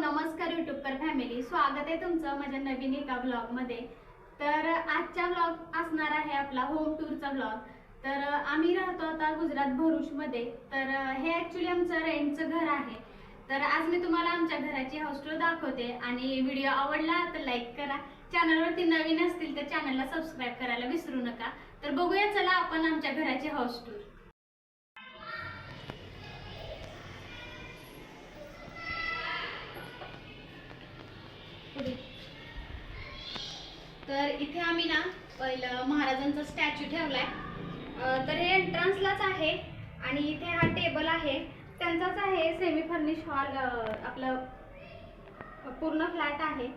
नमस्कार युट्यूबकर फॅमिली स्वागत आहे तुमचं माझ्या नवीन एका ब्लॉगमध्ये तर आजचा ब्लॉग असणार आहे आपला होम टूरचा ब्लॉग तर आम्ही राहतो आता गुजरात भरुचमध्ये तर हे ॲक्च्युली आमचं रेंटचं घर आहे. तर आज मी तुम्हाला आमच्या घराची हाऊस टूर दाखवते. आणि व्हिडिओ आवडला तर लाईक करा. चॅनलवरती नवीन असतील तर चॅनलला सबस्क्राईब करायला विसरू नका. तर बघूया चला आपण आमच्या घराची हाऊस टूर तर इथे आम्ही ना पहिलं महाराजांचा स्टॅच्यू ठेवलाय. तर हे एंट्रन्सलाच आहे आणि इथे हा टेबल आहे. त्यांचाच आहे सेमी फर्निश हॉल आपलं पूर्ण फ्लॅट आहे.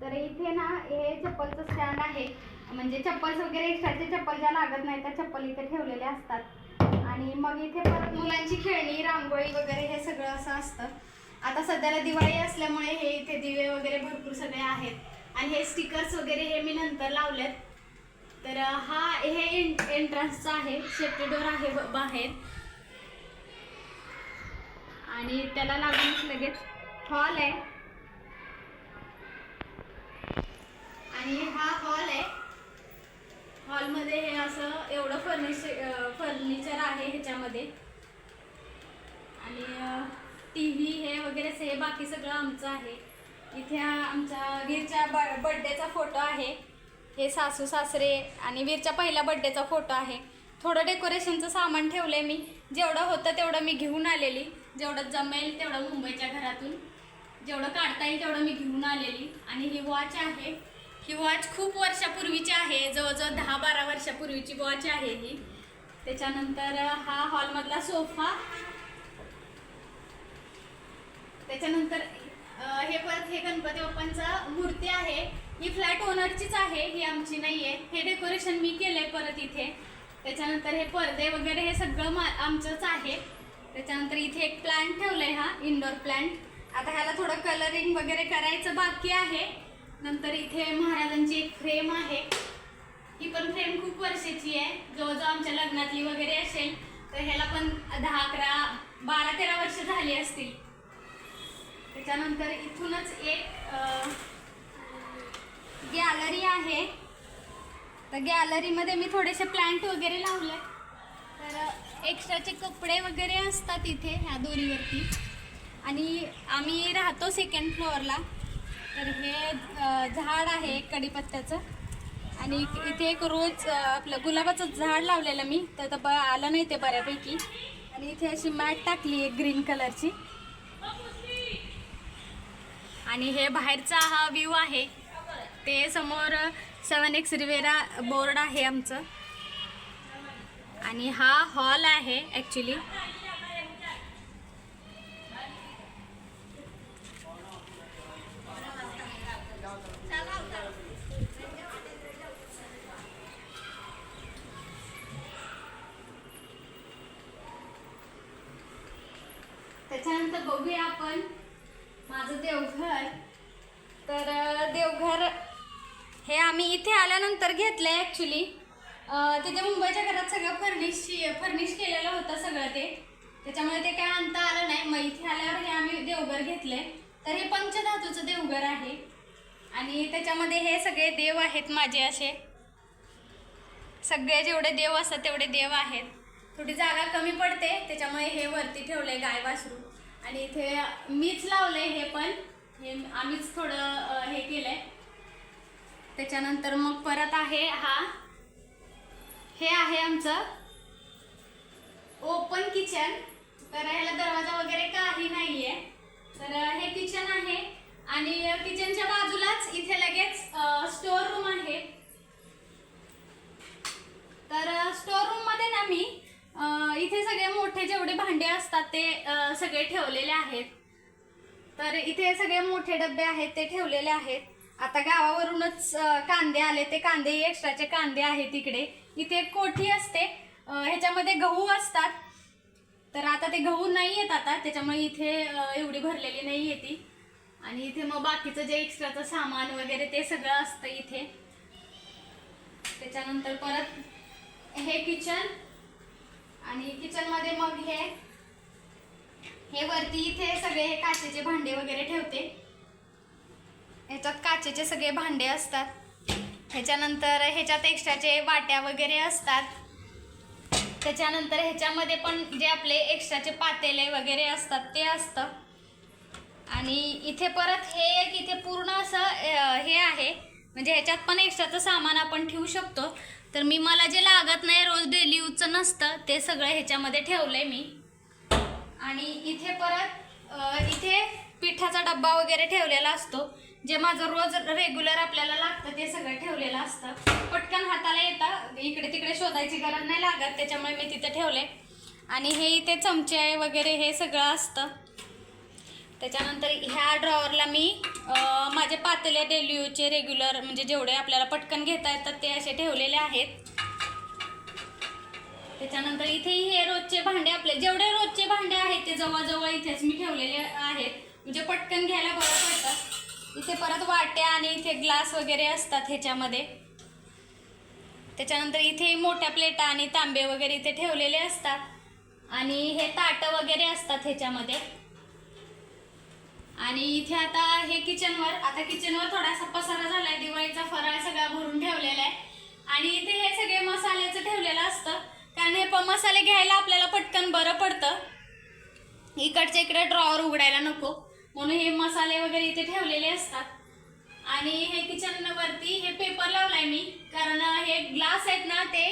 तर इथे ना हे चप्पलचं स्टँड आहे. म्हणजे चप्पल वगैरे एक्स्ट्राचे चप्पल ज्या लागत नाही त्या चप्पल इथे ठेवलेल्या असतात. आणि मग इथे परत मुलांची खेळणी रांगोळी वगैरे हे सगळं असं असतं. आता सध्याला दिवाळी असल्यामुळे हे इथे दिवे वगैरे भरपूर सगळे आहेत. आणि हे स्टिकर्स वगैरे हे मी नंतर लावलेत. तर हा हे एंट्रन्सचा आहे. सेफ्टी डोर आहे ब- बाहेर. आणि त्याला लागूनच लगेच हॉल आहे. आणि हा हॉल आहे. हॉलमध्ये हे असं एवढं फर्निश फर्निचर आहे ह्याच्यामध्ये. आणि टी व्ही हे वगैरे हे बाकी सगळं आमचं आहे. इथे आमच्या वीरच्या ब बड्डेचा फोटो आहे. हे सासू सासरे आणि वीरच्या पहिल्या बड्डेचा फोटो आहे. थोडं डेकोरेशनचं सामान ठेवलं आहे मी. जेवढं होतं तेवढं मी घेऊन आलेली. जेवढं जमेल तेवढं मुंबईच्या घरातून. जेवढं काढता येईल तेवढं मी घेऊन आलेली. आणि ही वॉच आहे. ही वॉच खूप वर्षापूर्वीची आहे. जवळजवळ दहा बारा वर्षापूर्वीची वॉच आहे ही. त्याच्यानंतर हा हॉलमधला सोफा त्याच्यानंतर हे परत हे गणपती बाप्पांचा मूर्ती आहे. ही फ्लॅट ओनरचीच आहे ही आमची नाही आहे हे डेकोरेशन मी केलंय परत इथे. त्याच्यानंतर हे पडदे वगैरे हे सगळं मा आमचंच आहे. त्याच्यानंतर इथे एक प्लांट ठेवलाय हा इंडोर प्लांट आता ह्याला थोडं कलरिंग वगैरे करायचं बाकी आहे. नंतर इथे महाराजांची एक फ्रेम आहे. ही पण फ्रेम खूप वर्षाची आहे. जवळजवळ आमच्या लग्नातली वगैरे असेल. तर ह्याला पण दहा अकरा बारा तेरा वर्ष झाली असतील. त्याच्यानंतर इथूनच एक गॅलरी आहे. तर गॅलरीमध्ये मी थोडेसे प्लांट वगैरे लावले. तर एक्स्ट्राचे कपडे वगैरे असतात इथे ह्या दोरीवरती. आणि आम्ही राहतो सेकंड फ्लोअरला तर हे झाड आहे कढीपत्त्याचं. आणि इथे एक रोज आपलं गुलाबाचं झाड लावलेलं मी. तर ब आलं नाही ते बऱ्यापैकी. आणि इथे अशी मॅट टाकली एक ग्रीन कलरची. आणि हे बाहेरचा हा व्ह्यू आहे. ते समोर सेवन एक्स रिवेरा बोर्ड आहे आमचं. आणि हा हॉल आहे ॲक्च्युली त्याच्यानंतर बघूया आपण. माझं देवघर. तर देवघर हे आम्ही इथे आल्यानंतर घेतलं आहे ॲक्च्युली तिथे मुंबईच्या घरात सगळं फर्निश फर्निश केलेलं होतं सगळं ते. त्याच्यामुळे ते काय आणता आलं नाही. मग इथे आल्यावर हे आम्ही देवघर घेतले तर हे पंचधातूचं देवघर आहे. आणि त्याच्यामध्ये हे सगळे देव आहेत माझे असे. सगळे जेवढे देव असतात तेवढे देव आहेत. थोडी जागा कमी पडते. त्याच्यामुळे हे वरती ठेवलं आहे गाय वासरू. आणि इथे मीच लावलंय हे पण. हे आम्हीच थोडं हे केलंय. त्याच्यानंतर मग परत आहे हा. हे आहे आमचं ओपन किचन तर ह्याला दरवाजा वगैरे काही नाहीये. तर हे किचन आहे. आणि किचनच्या बाजूलाच इथे लगेच स्टोर रूम आहे तर स्टोर रूममध्ये ना मी अ, इथे सगळे मोठे जेवढे भांडे असतात ते अ, सगळे ठेवलेले आहेत. तर इथे सगळे मोठे डबे आहेत ते ठेवलेले आहेत. आता गावावरूनच कांदे आले. ते कांदे एक्स्ट्राचे कांदे आहेत इकडे इथे एक कोठी असते. ह्याच्यामध्ये गहू असतात. तर आता ते गहू नाही येत आता. त्याच्यामुळे इथे एवढी भरलेली नाही येते आणि इथे मग बाकीचं जे एक्स्ट्राचं सामान वगैरे ते सगळं असतं इथे. त्याच्यानंतर परत हे किचन आणि किचनमध्ये मग हे हे वरती इथे सगळे हे काचेचे भांडे वगैरे ठेवते. ह्याच्यात काचेचे सगळे भांडे असतात. ह्याच्यानंतर ह्याच्यात एक्स्ट्राचे वाट्या वगैरे असतात. त्याच्यानंतर ह्याच्यामध्ये पण जे आपले एक्स्ट्राचे पातेले वगैरे असतात ते असतं. आणि इथे परत हे एक इथे पूर्ण असं हे आहे. म्हणजे ह्याच्यात पण एक्स्ट्राचं सामान आपण ठेवू शकतो. तर मी मला जे लागत नाही रोज डेली यूजचं नसतं ते सगळं ह्याच्यामध्ये ठेवलं आहे मी. आणि इथे परत इथे पिठाचा डब्बा वगैरे ठेवलेला असतो. जे माझं रोज रेग्युलर आपल्याला लागतं ते सगळं ठेवलेलं असतं. पटकन हाताला येतं. इकडे तिकडे शोधायची गरज नाही लागत त्याच्यामुळे मी तिथे ठेवले. आणि हे इथे चमचे वगैरे हे सगळं असतं. त्याच्यानंतर ह्या ड्रॉवरला मी माझे पातळ्या डेली यूजचे रेग्युलर म्हणजे जेवढे आपल्याला पटकन घेता येतात ते असे ठेवलेले आहेत. त्याच्यानंतर इथे हे रोजचे भांडे आपले जेवढे रोजचे भांडे आहेत ते जवळजवळ इथेच मी ठेवलेले आहेत. म्हणजे पटकन घ्यायला बरं पडतं. इथे परत वाट्या आणि इथे ग्लास वगैरे असतात ह्याच्यामध्ये. त्याच्यानंतर इथे मोठ्या प्लेटा आणि तांबे वगैरे इथे ठेवलेले असतात. आणि हे ताटं वगैरे असतात ह्याच्यामध्ये. आणि इथे आता हे किचनवर आता किचनवर थोडासा पसारा झालाय दिवाळीचा फराळ सगळा भरून ठेवलेला आहे. आणि इथे हे सगळे मसाल्याचं ठेवलेलं असतं. कारण हे प मसाले घ्यायला आपल्याला पटकन बरं पडतं. इकडच्या इकडे ड्रॉवर उघडायला नको. म्हणून हे मसाले वगैरे इथे ठेवलेले असतात. आणि हे किचनवरती हे पेपर लावलाय मी. कारण हे ग्लास आहेत ना ते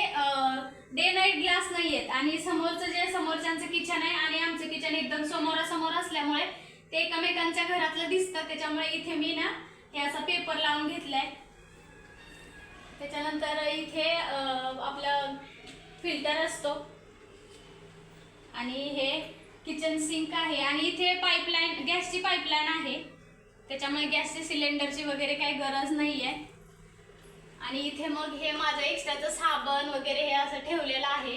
डे नाईट ग्लास नाही आहेत आणि समोरचं जे समोरच्यांचं किचन आहे आणि आमचं किचन एकदम समोरासमोर असल्यामुळे ते एकमेकांच्या घरातलं दिसतं. त्याच्यामुळे इथे मी ना हे असा पेपर लावून घेतलाय. त्याच्यानंतर इथे आपलं फिल्टर असतो. आणि हे किचन सिंक आहे. आणि इथे पाईपलाईन गॅसची पाईपलाईन आहे. त्याच्यामुळे गॅसची सिलेंडरची वगैरे काही गरज नाही आहे आणि इथे मग हे माझं एक्स्ट्राचं साबण वगैरे हे असं ठेवलेलं आहे.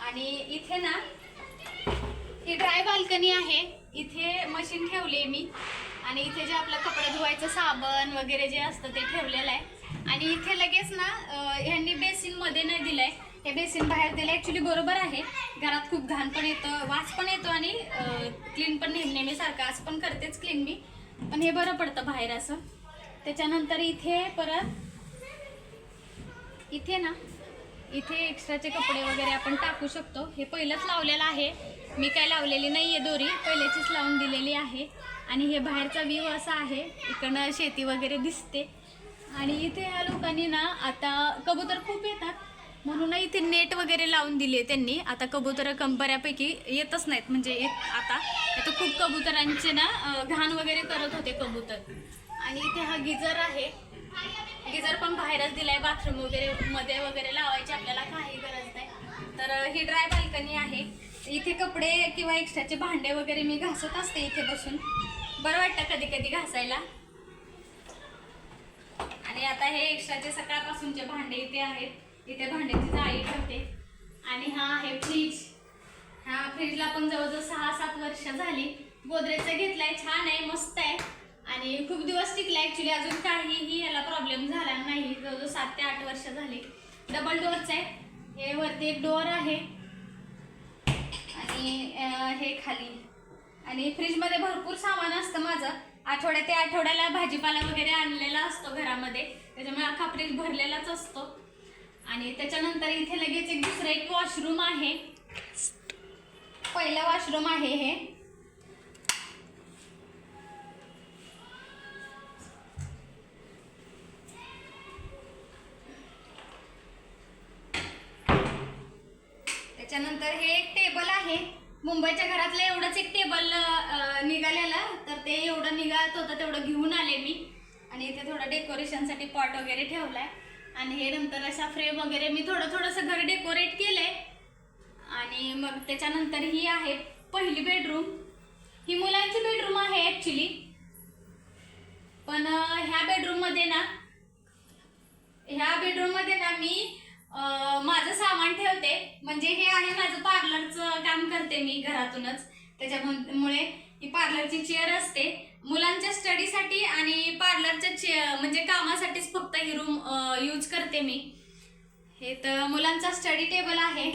आणि इथे ना ही ड्राय बाल्कनी आहे. इथे मशीन ठेवली मी. आणि इथे जे आपलं कपडे धुवायचं साबण वगैरे जे असतं ते ठेवलेलं आहे. आणि इथे लगेच ना ह्यांनी बेसिनमध्ये नाही दिलं आहे हे बेसिन बाहेर दिलं ॲक्च्युली बरोबर आहे. घरात खूप घाण पण येतं वास पण येतो आणि क्लीन पण नेहमी नेहमी सारखं. असं पण करतेच क्लीन मी. पण हे बरं पडतं बाहेर असं. त्याच्यानंतर इथे परत इथे ना इथे एक्स्ट्राचे कपडे वगैरे आपण टाकू शकतो. हे पहिलंच लावलेलं आहे. मी काय लावलेली नाही आहे दोरी. पहिल्याचीच लावून दिलेली आहे. आणि हे बाहेरचा व्ह्यू असा आहे. इकडनं शेती वगैरे दिसते. आणि इथे ह्या लोकांनी ना आता कबूतर खूप येतात. म्हणून इथे नेट वगैरे लावून दिले त्यांनी. आता कबुतर कंपऱ्यापैकी येतच नाहीत. म्हणजे आता आता खूप कबुतरांचे ना घाण वगैरे करत होते कबुतर. आणि इथे हा गिजर आहे. गिजर पण बाहेरच दिलाय. बाथरूम वगैरे मध्ये वगैरे लावायची आपल्याला काही गरज नाही. तर ही ड्राय बाल्कनी आहे. इथे कपडे किंवा एक्स्ट्राचे भांडे वगैरे मी घासत असते इथे बसून. बरं वाटतं कधी कधी घासायला. आणि आता हे एक्स्ट्राचे सकाळपासूनचे भांडे इथे आहेत. इथे भांड्याची जाळी ठेवते. आणि हा आहे फ्रीज हा फ्रीजला पण जवळजवळ सहा सात वर्ष झाली. गोदरेजचा घेतलाय छान आहे मस्त आहे. आणि खूप दिवस टिकला ॲक्च्युली अजून काहीही याला प्रॉब्लेम झाला नाही. जवळजवळ सात ते आठ वर्ष झाली. डबल डोअरचं आहे. हे वरती एक डोअर आहे. आणि हे खाली. आणि फ्रीजमध्ये भरपूर सामान असतं माझं. आठवड्या ते आठवड्याला भाजीपाला वगैरे आणलेला असतो घरामध्ये. त्याच्यामुळे अख्खा फ्रीज भरलेलाच असतो. आणि त्याच्यानंतर इथे लगेच एक दुसरं एक वॉशरूम आहे. पहिलं वॉशरूम आहे हे. त्याच्यानंतर हे एक टेबल आहे. मुंबईच्या घरातलं एवढंच एक टेबल निघालेलं. तर ते एवढं निघात होतं तेवढं घेऊन आले मी. आणि इथे थोडं डेकोरेशनसाठी पॉट वगैरे ठेवलाय. आणि हे नंतर अशा फ्रेम वगैरे मी थोडं थोडंसं घर डेकोरेट केलंय. आणि मग त्याच्यानंतर ही आहे पहिली बेडरूम. ही मुलांची बेडरूम आहे ॲक्च्युली पण ह्या बेडरूममध्ये ना ह्या बेडरूममध्ये ना मी माझं सामान ठेवते. म्हणजे हे आहे माझं पार्लरचं काम करते मी घरातूनच. त्याच्यामुळे ही पार्लरची चेअर असते. मुलांच्या स्टडीसाठी आणि पार्लरच्या म्हणजे कामासाठीच फक्त ही रूम यूज करते मी. हे तर मुलांचा स्टडी टेबल आहे.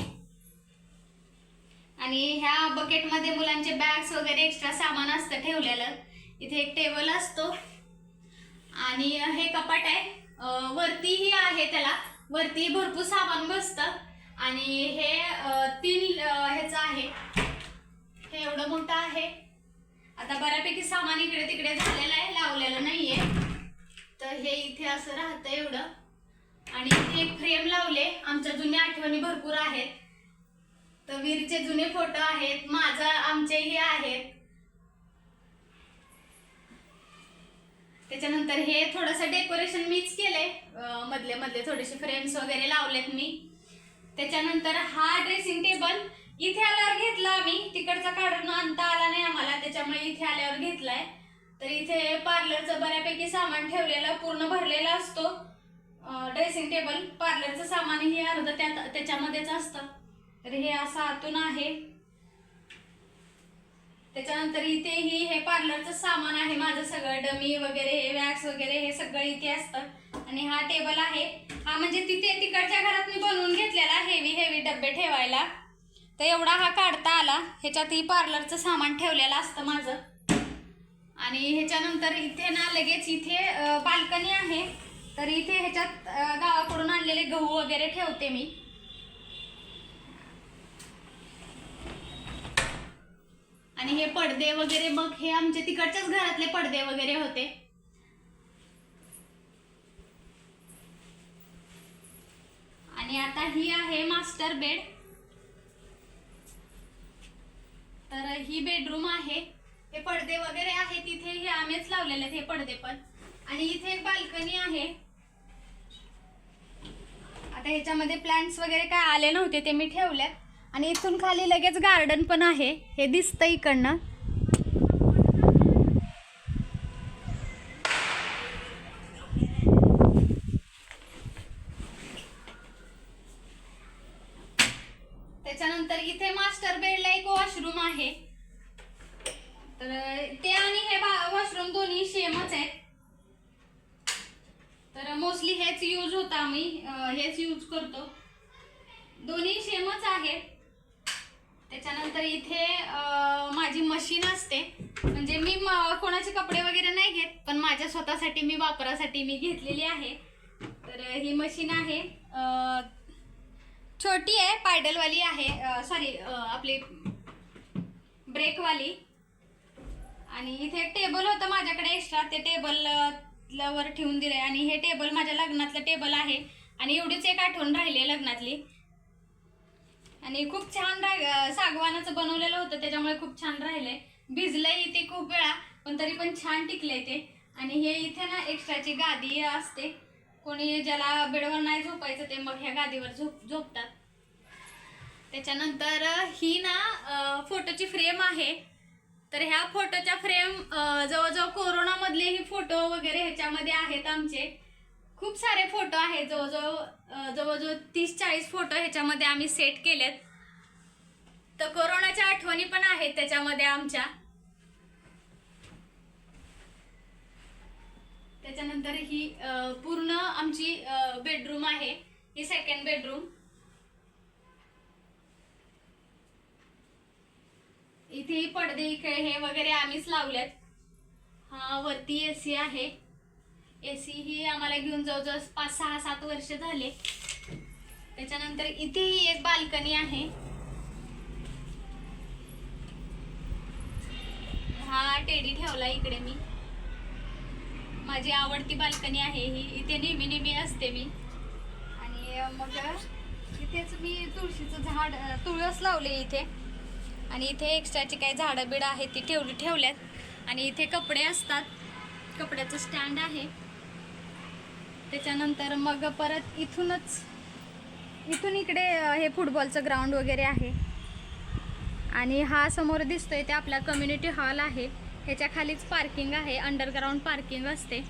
आणि ह्या बकेटमध्ये मुलांचे बॅग्स वगैरे एक्स्ट्रा सामान असतं ठेवलेलं. इथे एक टेबल असतो. आणि हे कपाट आहे. वरतीही आहे त्याला. वरती भरपूर सामान बसतं. आणि हे तीन ह्याचं आहे. हे एवढं मोठं आहे. आता बऱ्यापैकी सामान इकडे तिकडे झालेलं आहे लावलेलं नाहीये. तर हे इथे असं राहतं एवढं. आणि इथे एक फ्रेम लावले आमच्या जुन्या आठवणी भरपूर आहेत. तर वीरचे जुने फोटो आहेत माझा आमचेही आहेत. त्याच्यानंतर हे थोडंसं डेकोरेशन मीच केलंय. मधले मधले थोडेसे फ्रेम्स वगैरे लावलेत मी. त्याच्यानंतर हा ड्रेसिंग टेबल इथे आल्यावर घेतला आम्ही. तिकडचा काढून आणता आला नाही आम्हाला. त्याच्यामुळे इथे आल्यावर घेतलाय. तर इथे पार्लरचं बऱ्यापैकी सामान ठेवलेलं पूर्ण भरलेला असतो. ड्रेसिंग टेबल पार्लरचं सामान हे अर्ध त्यात त्याच्यामध्येच असतं. तर हे असं आतून आहे. त्याच्यानंतर इथेही हे पार्लरचं सामान आहे. माझं सगळं डमी वगैरे हे वॅक्स वगैरे हे सगळं इथे असतं. आणि हा टेबल आहे. हा म्हणजे तिथे तिकडच्या घरात मी बनवून घेतलेला हेवी हेवी डब्बे ठेवायला. तर एवढा हा काढता आला. ह्याच्यातही पार्लरचं सामान ठेवलेलं असतं माझं. आणि ह्याच्यानंतर इथे ना लगेच इथे बाल्कनी आहे. तर इथे ह्याच्यात गावाकडून आणलेले गहू वगैरे ठेवते मी. आणि हे पडदे वगैरे मग हे आमच्या तिकडच्याच घरातले पडदे वगैरे होते. आणि आता ही आहे मास्टर बेड. तर ही बेडरूम आहे. हे पडदे वगैरे आहे तिथे हे आम्हीच लावलेले आहेत हे पडदे पण. आणि इथे एक बाल्कनी आहे. आता ह्याच्यामध्ये प्लांट्स वगैरे काय आले नव्हते ते मी ठेवल्यात आणि इथून खाली लगेच गार्डन पण आहे. हे दिसतं इकडनं त्याच्यानंतर इथे मास्टर बेडला एक वॉशरूम आहे तर ते आणि हे वॉशरूम दोन्ही सेमच आहेत तर मोस्टली हेच यूज होता आम्ही अं, हेच यूज करतो दोन्ही सेमच आहेत त्याच्यानंतर इथे अं, माझी मशीन असते. म्हणजे मी कोणाचे कपडे वगैरे नाही घेत पण माझ्या स्वतःसाठी मी वापरासाठी मी घेतलेली आहे. तर ही मशीन आहे. छोटी आहे पायडलवाली आहे. सॉरी आपली ब्रेकवाली. आणि इथे एक टेबल होतं माझ्याकडे एक्स्ट्रा ते टेबल वर ठेवून दिले आणि हे टेबल माझ्या लग्नातलं टेबल आहे. आणि एवढीच एक आठवण राहिली आहे लग्नातली. आणि खूप छान रा सागवानाचं बनवलेलं होतं त्याच्यामुळे खूप छान राहिले. भिजलंय इथे खूप वेळा पण तरी पण छान टिकलंय ते. आणि हे इथे ना एक्स्ट्राची गादी असते. कोणी ज्याला बेडवर नाही झोपायचं ते मग ह्या गादीवर झोप झोपतात. त्याच्यानंतर ही ना फोटोची फ्रेम आहे. तर ह्या फोटोच्या फ्रेम जवळजवळ कोरोनामधले ही फोटो वगैरे ह्याच्यामध्ये आहेत आमचे. खूप सारे फोटो आहेत जवळजवळ जवळजवळ तीस चाळीस फोटो ह्याच्यामध्ये आम्ही सेट केलेत. तर कोरोनाच्या आठवणी पण आहेत त्याच्यामध्ये आमच्या. त्याच्यानंतर ही पूर्ण आमची बेडरूम आहे. ही सेकंड बेडरूम इथे पडदे इकडे हे वगैरे आम्हीच लावलेत. हा वरती एसी आहे. ए सी ही आम्हाला घेऊन जवळजवळ पाच सहा सात वर्ष झाले. त्याच्यानंतर इथेही एक बाल्कनी आहे. हा टेडी ठेवला इकडे मी. माझी आवडती बाल्कनी आहे ही. इथे नेहमी नेहमी असते मी. आणि मग इथेच मी तुळशीचं झाड तुळस लावले इथे. आणि इथे एक्स्ट्राची काही झाडं बिडं आहेत ती ठेवली ठेवल्यात. आणि इथे कपडे असतात. कपड्याचं स्टँड आहे. त्याच्यानंतर मग परत इथूनच इथून इकडे हे फुटबॉलचं ग्राउंड वगैरे आहे. आणि हा समोर दिसतोय ते आपला कम्युनिटी हॉल आहे. ह्याच्या खालीच पार्किंग आहे अंडरग्राऊंड पार्किंग असते.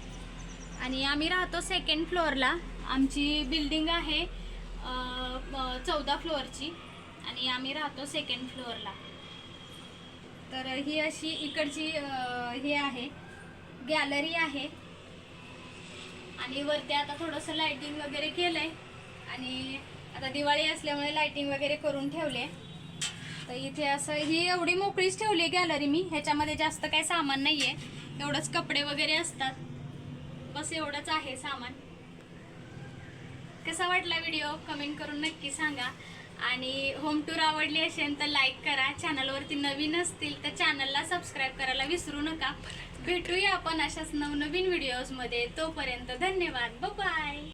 आणि आम्ही राहतो सेकंड फ्लोअरला आमची बिल्डिंग आहे चौदा फ्लोअरची आणि आम्ही राहतो सेकंड फ्लोअरला तर ही अशी इकडची हे आहे. गॅलरी आहे. आणि वरती आता थोडंसं लाइटिंग वगैरे केलं आहे आणि आता दिवाळी असल्यामुळे लायटिंग वगैरे करून ठेवले. तर इथे असं ही एवढी मोकळीच ठेवली गॅलरी मी. ह्याच्यामध्ये जास्त काही सामान नाही आहे एवढंच कपडे वगैरे असतात. बस एवढंच आहे सामान. कसा वाटला व्हिडिओ कमेंट करून नक्की सांगा. आणि होम टूर आवडली असेल तर लाईक करा. चॅनलवरती नवीन असतील तर चॅनलला सबस्क्राईब करायला विसरू नका. भेटूया आपण अशाच नवनवीन व्हिडिओजमध्ये तोपर्यंत धन्यवाद. बाय